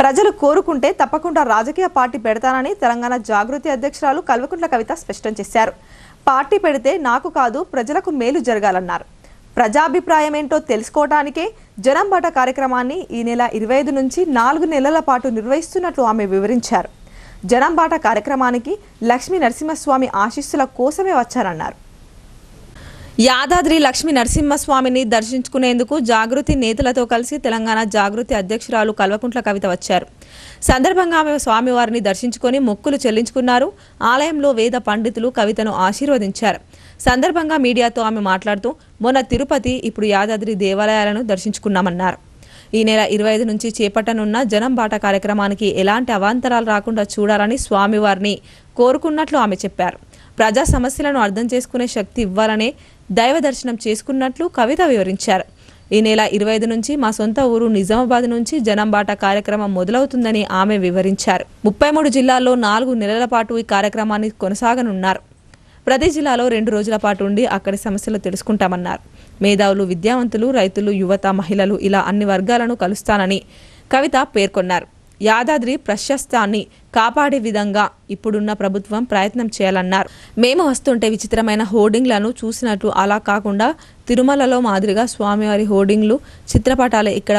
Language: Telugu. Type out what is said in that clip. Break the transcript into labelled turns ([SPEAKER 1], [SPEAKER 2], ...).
[SPEAKER 1] ప్రజలు కోరుకుంటే తప్పకుండా రాజకీయ పార్టీ పెడతానని తెలంగాణ జాగృతి అధ్యక్షురాలు కల్వకుంట్ల కవిత స్పష్టం చేశారు. పార్టీ పెడితే నాకు కాదు ప్రజలకు మేలు జరగాలన్నారు. ప్రజాభిప్రాయం ఏంటో తెలుసుకోవడానికే జనం బాట కార్యక్రమాన్ని ఈ నెల ఇరవై ఐదు నుంచి నాలుగు నెలల పాటు నిర్వహిస్తున్నట్లు ఆమె వివరించారు. జనం బాట కార్యక్రమానికి లక్ష్మీ నరసింహస్వామి ఆశీస్సుల కోసమే వచ్చారన్నారు. యాదాద్రి లక్ష్మీ నరసింహస్వామిని దర్శించుకునేందుకు జాగృతి నేతలతో కలిసి తెలంగాణ జాగృతి అధ్యక్షురాలు కల్వకుంట్ల కవిత వచ్చారు. సందర్భంగా ఆమె స్వామివారిని దర్శించుకొని మొక్కులు చెల్లించుకున్నారు. ఆలయంలో వేద పండితులు కవితను ఆశీర్వదించారు. సందర్భంగా మీడియాతో ఆమె మాట్లాడుతూ మొన్న తిరుపతి ఇప్పుడు యాదాద్రి దేవాలయాలను దర్శించుకున్నామన్నారు. ఈ నెల ఇరవై ఐదు నుంచి చేపట్టనున్న జనం బాట కార్యక్రమానికి ఎలాంటి అవాంతరాలు రాకుండా చూడాలని స్వామివారిని కోరుకున్నట్లు ఆమె చెప్పారు. ప్రజా సమస్యలను అర్థం చేసుకునే శక్తి ఇవ్వాలనే దైవ దర్శనం చేసుకున్నట్లు కవిత వివరించారు. ఈ నెల ఇరవై ఐదు నుంచి మా సొంత ఊరు నిజామాబాద్ నుంచి జనంబాట కార్యక్రమం మొదలవుతుందని ఆమె వివరించారు. ముప్పై మూడు జిల్లాల్లో నాలుగు నెలల పాటు ఈ కార్యక్రమాన్ని కొనసాగనున్నారు. ప్రతి జిల్లాలో రెండు రోజుల పాటు ఉండి అక్కడి సమస్యలు తెలుసుకుంటామన్నారు. మేధావులు విద్యావంతులు రైతులు యువత మహిళలు ఇలా అన్ని వర్గాలను కలుస్తానని కవిత పేర్కొన్నారు. యాదాద్రి ప్రశస్తాన్ని కాపాడే విధంగా ఇప్పుడున్న ప్రభుత్వం ప్రయత్నం చేయాలన్నారు. మేము వస్తుంటే విచిత్రమైన హోర్డింగ్లను చూసినట్లు అలా కాకుండా తిరుమలలో మాదిరిగా స్వామివారి హోర్డింగ్లు చిత్రపటాలు ఇక్కడ